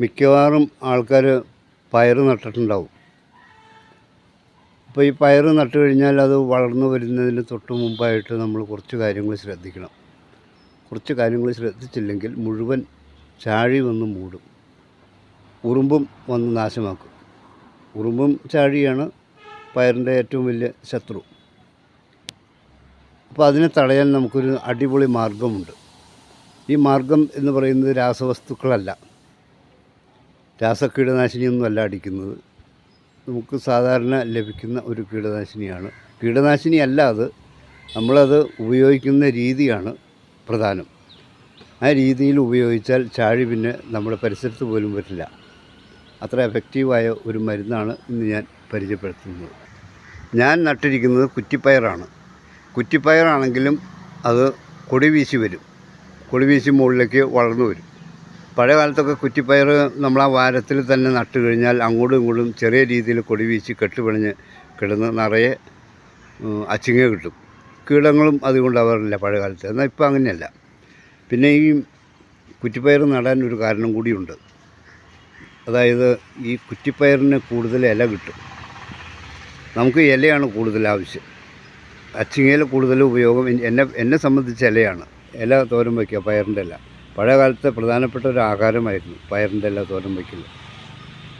മിക്കവാറും ആൾക്കാർ പയർ നട്ടിട്ടുണ്ടാവും. അപ്പോൾ ഈ പയർ നട്ട് കഴിഞ്ഞാൽ അത് വളർന്നു വരുന്നതിന് തൊട്ട് മുമ്പായിട്ട് നമ്മൾ കുറച്ച് കാര്യങ്ങൾ ശ്രദ്ധിക്കണം. കുറച്ച് കാര്യങ്ങൾ ശ്രദ്ധിച്ചില്ലെങ്കിൽ മുഴുവൻ ചാഴി വന്ന് മൂടും. ഉറുമ്പും വന്ന് നാശമാക്കും. ഉറുമ്പും ചാഴിയാണ് പയറിന്റെ ഏറ്റവും വലിയ ശത്രു. അപ്പോൾ അതിനെ തടയാൻ നമുക്കൊരു അടിപൊളി മാർഗമുണ്ട് ഈ മാർഗം എന്ന് പറയുന്നത് രാസവസ്തുക്കളല്ല. രാസകീടനാശിനിയൊന്നും അല്ല അടിക്കുന്നത്. നമുക്ക് സാധാരണ ലഭിക്കുന്ന ഒരു കീടനാശിനിയാണ്. കീടനാശിനി അല്ല അത്. നമ്മളത് ഉപയോഗിക്കുന്ന രീതിയാണ് പ്രധാനം. ആ രീതിയിൽ ഉപയോഗിച്ചാൽ ചാഴി പിന്നെ നമ്മുടെ പരിസരത്ത് പോലും വരില്ല. അത്ര എഫക്റ്റീവായ ഒരു മരുന്നാണ് ഇന്ന് ഞാൻ പരിചയപ്പെടുത്തുന്നത്. ഞാൻ നട്ടിരിക്കുന്നത് കുറ്റിപ്പയറാണ്. കുറ്റിപ്പയറാണെങ്കിലും അത് കൊടി വീശി വരും. കൊടി വീശി മുകളിലേക്ക് വളർന്നു വരും. പഴയ കാലത്തൊക്കെ കുറ്റിപ്പയർ നമ്മൾ ആ വാരത്തിൽ തന്നെ നട്ട് കഴിഞ്ഞാൽ അങ്ങോട്ടും ഇങ്ങോട്ടും ചെറിയ രീതിയിൽ കൊടി വീശി കെട്ടുപിണഞ്ഞ് കിടന്ന് നിറയെ അച്ചിങ്ങ കിട്ടും. കീടങ്ങളും അതുകൊണ്ടാവാറില്ല പഴയ കാലത്ത്. എന്നാൽ ഇപ്പോൾ അങ്ങനെയല്ല. പിന്നെ ഈ കുറ്റിപ്പയർ നടാൻ ഒരു കാരണം കൂടിയുണ്ട്. അതായത് ഈ കുറ്റിപ്പയറിന് കൂടുതൽ ഇല കിട്ടും. നമുക്ക് ഇലയാണ് കൂടുതൽ ആവശ്യം. അച്ചിങ്ങയിൽ കൂടുതൽ ഉപയോഗം. എന്നെ എന്നെ സംബന്ധിച്ച് ഇലയാണ്. ഇല തോരൻ വയ്ക്കുക പയറിന്റെ ഇല. പഴയ കാലത്തെ പ്രധാനപ്പെട്ട ഒരു ആഹാരമായിരുന്നു. പയറിന്റെ എല്ലാ തോരൻ വയ്ക്കൽ.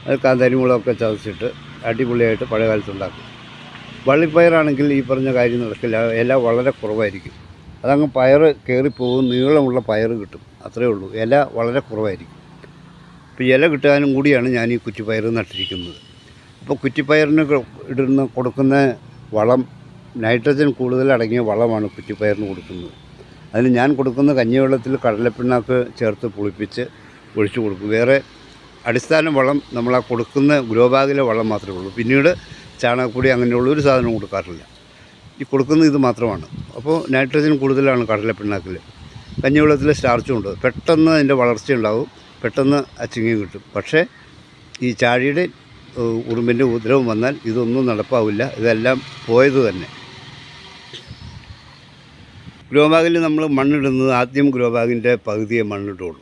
അത് കാന്താരിമുളകൊക്കെ ചതച്ചിട്ട് അടിപൊളിയായിട്ട് പഴയ ഉണ്ടാക്കും വള്ളിപ്പയറാണെങ്കിൽ ഈ പറഞ്ഞ കാര്യം നടക്കില്ല. ഇല വളരെ കുറവായിരിക്കും. അതങ്ങ് പയർ കയറിപ്പോകും നീളമുള്ള പയർ കിട്ടും. അത്രയേ ഉള്ളൂ. ഇല വളരെ കുറവായിരിക്കും. ഇപ്പോൾ ഇല കിട്ടാനും കൂടിയാണ് ഞാൻ ഈ കുറ്റിപ്പയർ നട്ടിരിക്കുന്നത്. അപ്പോൾ കുറ്റിപ്പയറിന് ഇടുന്ന കൊടുക്കുന്ന വളം നൈട്രജൻ കൂടുതൽ അടങ്ങിയ വളമാണ് കുറ്റിപ്പയറിന് കൊടുക്കുന്നത്. അതിന് ഞാൻ കൊടുക്കുന്ന കഞ്ഞിവെള്ളത്തിൽ കടലപ്പിണ്ണാക്ക് ചേർത്ത് പുളിപ്പിച്ച് ഒഴിച്ചു കൊടുക്കും. വേറെ അടിസ്ഥാന വളം നമ്മൾ ആ കൊടുക്കുന്ന ഗ്രോ ബാഗിലെ വളം മാത്രമേ ഉള്ളൂ. പിന്നീട് ചാണകപ്പൊടി അങ്ങനെയുള്ള ഒരു സാധനവും കൊടുക്കാറില്ല. ഈ കൊടുക്കുന്ന ഇത് മാത്രമാണ്. അപ്പോൾ നൈട്രജൻ കൂടുതലാണ് കടലപ്പിണ്ണാക്കിൽ കഞ്ഞിവെള്ളത്തിൽ സ്റ്റാർച്ചും ഉണ്ട്. പെട്ടെന്ന് അതിന്റെ വളർച്ച ഉണ്ടാവും. പെട്ടെന്ന് അച്ചിങ്ങയും കിട്ടും. പക്ഷേ ഈ ചാഴിയുടെ ഉറുമ്പിന്റെ ഉദ്രവം വന്നാൽ ഇതൊന്നും നടപ്പാവില്ല. ഇതെല്ലാം പോയത് തന്നെ. ഗ്രോ ബാഗിൽ നമ്മൾ മണ്ണിടുന്നത് ആദ്യം ഗ്രോ ബാഗിന്റെ പകുതിയെ മണ്ണിട്ടുള്ളൂ.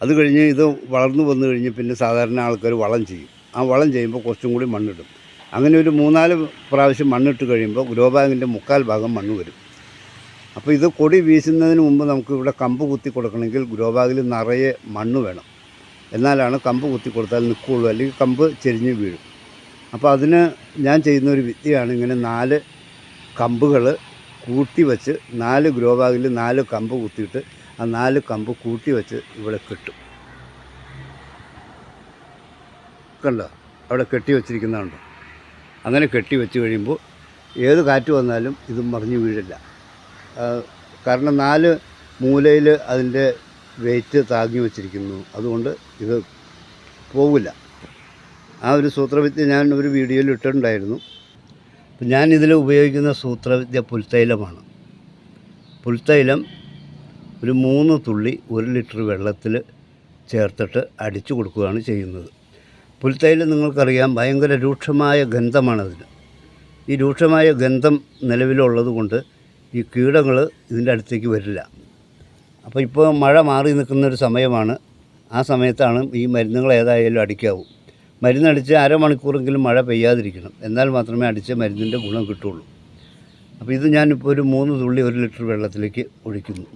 അത് കഴിഞ്ഞ് ഇത് വളർന്നു വന്നു കഴിഞ്ഞ് പിന്നെ സാധാരണ ആൾക്കാർ വളം ചെയ്യും. ആ വളം ചെയ്യുമ്പോൾ കുറച്ചും കൂടി മണ്ണിടും. അങ്ങനെ ഒരു മൂന്നാൽ പ്രാവശ്യം മണ്ണിട്ട് കഴിയുമ്പോൾ ഗ്രോ ബാഗിന്റെ മുക്കാൽ ഭാഗം മണ്ണ് വരും. അപ്പോൾ ഇത് കൊടി വീശുന്നതിന് മുമ്പ് നമുക്ക് ഇവിടെ കമ്പ് കുത്തി കൊടുക്കണമെങ്കിൽ ഗ്രോ ബാഗിൽ നിറയെ മണ്ണ് വേണം. എന്നാലാണ് കമ്പ് കുത്തി കൊടുത്താൽ നിൽക്കുകയുള്ളൂ അല്ലെങ്കിൽ കമ്പ് ചെരിഞ്ഞ് വീഴും. അപ്പോൾ അതിന് ഞാൻ ചെയ്യുന്ന ഒരു വിദ്യയാണ് ഇങ്ങനെ നാല് കമ്പുകൾ കൂട്ടി വെച്ച് നാല് ഗ്രോ ബാഗിൽ നാല് കമ്പ് കുത്തിയിട്ട് ആ നാല് കമ്പ് കൂട്ടി വെച്ച് ഇവിടെ കെട്ടും. കണ്ടോ? അവിടെ കെട്ടി വെച്ചിരിക്കുന്നതുണ്ടോ അങ്ങനെ കെട്ടി വെച്ച് കഴിയുമ്പോൾ ഏത് കാറ്റ് വന്നാലും ഇത് മറിഞ്ഞു വീഴില്ല. കാരണം നാല് മൂലയിൽ അതിന്റെ വെയിറ്റ് താങ്ങി വെച്ചിരിക്കുന്നു. അതുകൊണ്ട് ഇത് പോവില്ല. ആ ഒരു സൂത്രവിദ്യ ഞാൻ ഒരു വീഡിയോയിൽ ഇട്ടിട്ടുണ്ടായിരുന്നു. അപ്പം ഞാനിതിൽ ഉപയോഗിക്കുന്ന സൂത്രവിദ്യ പുൽത്തൈലമാണ്. പുൽത്തൈലം ഒരു മൂന്ന് തുള്ളി ഒരു ലിറ്റർ വെള്ളത്തിൽ ചേർത്തിട്ട് അടിച്ചു കൊടുക്കുകയാണ് ചെയ്യുന്നത്. പുൽത്തൈലം നിങ്ങൾക്കറിയാം ഭയങ്കര രൂക്ഷമായ ഗന്ധമാണതിന്. ഈ രൂക്ഷമായ ഗന്ധം നിലവിലുള്ളത് കൊണ്ട് ഈ കീടങ്ങൾ ഇതിന്റെ അടുത്തേക്ക് വരില്ല. അപ്പോൾ ഇപ്പോൾ മഴ മാറി നിൽക്കുന്ന ഒരു സമയമാണ്. ആ സമയത്താണ് ഈ മരുന്നുകൾ ഏതായാലും അടിക്കാവൂ. മരുന്നടിച്ച് അരമണിക്കൂറെങ്കിലും മഴ പെയ്യാതിരിക്കണം. എന്നാൽ മാത്രമേ അടിച്ച മരുന്നിന്റെ ഗുണം കിട്ടുള്ളൂ. അപ്പോൾ ഇത് ഞാനിപ്പോൾ ഒരു മൂന്ന് തുള്ളി ഒരു ലിറ്റർ വെള്ളത്തിലേക്ക് ഒഴിക്കുന്നു.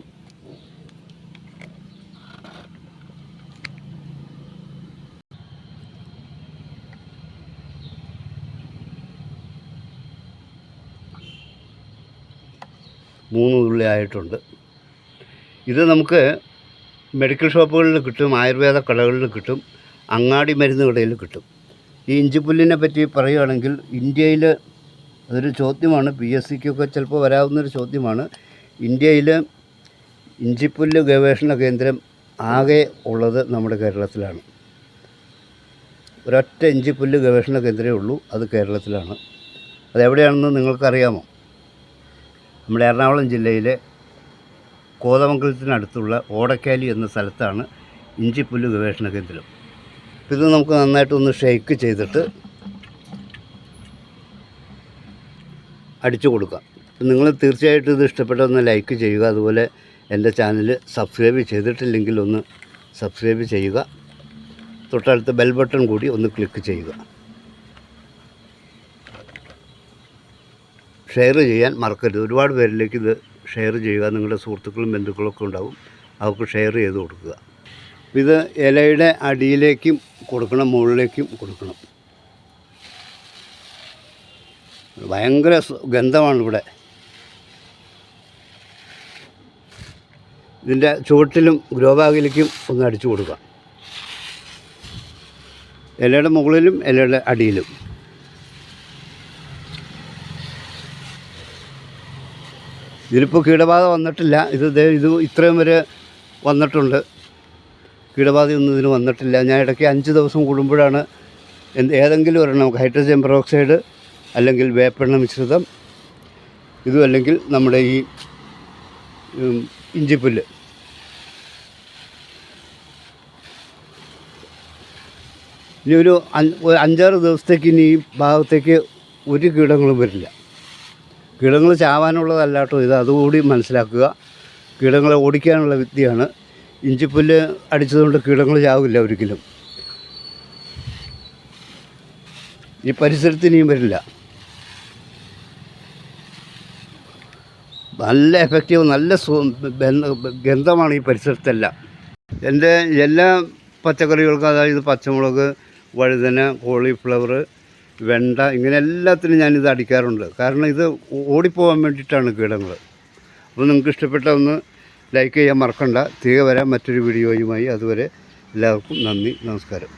മൂന്ന് തുള്ളി ആയിട്ടുണ്ട്. ഇത് നമുക്ക് മെഡിക്കൽ ഷോപ്പുകളിൽ കിട്ടും ആയുർവേദ കടകളിൽ കിട്ടും. അങ്ങാടി മരുന്ന് കടയിൽ കിട്ടും. ഈ ഇഞ്ചിപ്പുല്ലിനെ പറ്റി പറയുകയാണെങ്കിൽ ഇന്ത്യയിൽ അതൊരു ചോദ്യമാണ്. പി എസ് സിക്കൊക്കെ ചിലപ്പോൾ വരാവുന്നൊരു ചോദ്യമാണ്. ഇന്ത്യയിൽ ഇഞ്ചിപ്പുല്ല് ഗവേഷണ കേന്ദ്രം ആകെ ഉള്ളത് നമ്മുടെ കേരളത്തിലാണ്. ഒരൊറ്റ ഇഞ്ചിപ്പുല്ല് ഗവേഷണ കേന്ദ്രമേ ഉള്ളൂ അത് കേരളത്തിലാണ്. അതെവിടെയാണെന്ന് നിങ്ങൾക്കറിയാമോ? നമ്മുടെ എറണാകുളം ജില്ലയിലെ കോതമംഗലത്തിനടുത്തുള്ള ഓടക്കാലി എന്ന സ്ഥലത്താണ് ഇഞ്ചിപ്പുല്ല് ഗവേഷണ കേന്ദ്രം. ഇത് നമുക്ക് നന്നായിട്ടൊന്ന് ഷെയ്ക്ക് ചെയ്തിട്ട് അടിച്ചു കൊടുക്കാം. നിങ്ങൾ തീർച്ചയായിട്ടും ഇത് ഇഷ്ടപ്പെട്ടൊന്ന് ലൈക്ക് ചെയ്യുക. അതുപോലെ എന്റെ ചാനൽ സബ്സ്ക്രൈബ് ചെയ്തിട്ടില്ലെങ്കിൽ ഒന്ന് സബ്സ്ക്രൈബ് ചെയ്യുക. തൊട്ടടുത്ത ബെൽ ബട്ടൺ കൂടി ഒന്ന് ക്ലിക്ക് ചെയ്യുക. ഷെയർ ചെയ്യാൻ മറക്കരുത്. ഒരുപാട് പേരിലേക്ക് ഇത് ഷെയർ ചെയ്യുക. നിങ്ങളുടെ സുഹൃത്തുക്കളും ബന്ധുക്കളൊക്കെ ഉണ്ടാവും. അവർക്ക് ഷെയർ ചെയ്ത് കൊടുക്കുക. ഇത് ഇലയുടെ അടിയിലേക്കും കൊടുക്കണം മുകളിലേക്കും കൊടുക്കണം. ഭയങ്കര ഗന്ധമാണ് ഇവിടെ. ഇതിന്റെ ചുവട്ടിലും ഗ്രോബാഗിലേക്കും ഒന്ന് അടിച്ചു കൊടുക്കുക ഇലയുടെ മുകളിലും ഇലയുടെ അടിയിലും. ഇതിലിപ്പോൾ കീടബാധ വന്നിട്ടില്ല. ഇത് ഇത് ഇത്രയും വരെ വന്നിട്ടുണ്ട്. കീടബാധയൊന്നും ഇതിന് വന്നിട്ടില്ല. ഞാൻ ഇടയ്ക്ക് അഞ്ച് ദിവസം കൂടുമ്പോഴാണ് എന്ത് ഏതെങ്കിലും ഒരെണ്ണം ഹൈഡ്രജൻ പെറോക്സൈഡ് അല്ലെങ്കിൽ വേപ്പെണ്ണ മിശ്രിതം ഇതും അല്ലെങ്കിൽ നമ്മുടെ ഈ ഇഞ്ചിപ്പുല്ല്. ഇനി ഒരു അഞ്ചാറ് ദിവസത്തേക്ക് ഇനി ഈ ഭാഗത്തേക്ക് ഒരു കീടങ്ങളും വരില്ല. കീടങ്ങൾ ചാവാനുള്ളതല്ലാട്ടോ ഇത്. അതുകൂടി മനസ്സിലാക്കുക. കീടങ്ങളെ ഓടിക്കാനുള്ള വിദ്യയാണ് ഇഞ്ചിപ്പുല്ല് അടിച്ചതുകൊണ്ട് കീടങ്ങൾ ചാവില്ല ഒരിക്കലും. ഈ പരിസരത്ത് ഇനിയും വരില്ല. നല്ല എഫക്റ്റീവ് നല്ല ഗന്ധമാണ് ഈ പരിസരത്തെല്ലാം. എന്റെ എല്ലാ പച്ചക്കറികൾക്കും അതായത് പച്ചമുളക് വഴുതന കോളിഫ്ലവർ വെണ്ട ഇങ്ങനെ എല്ലാത്തിനും ഞാനിത് അടിക്കാറുണ്ട്. കാരണം ഇത് ഓടിപ്പോകാൻ വേണ്ടിയിട്ടാണ് കീടങ്ങൾ. അപ്പോൾ നിങ്ങൾക്ക് ഇഷ്ടപ്പെട്ട ഒന്ന് ലൈക്ക് ചെയ്യാൻ മറക്കണ്ട. തിരികെ വരാൻ മറ്റൊരു വീഡിയോയുമായി അതുവരെ എല്ലാവർക്കും നന്ദി നമസ്കാരം.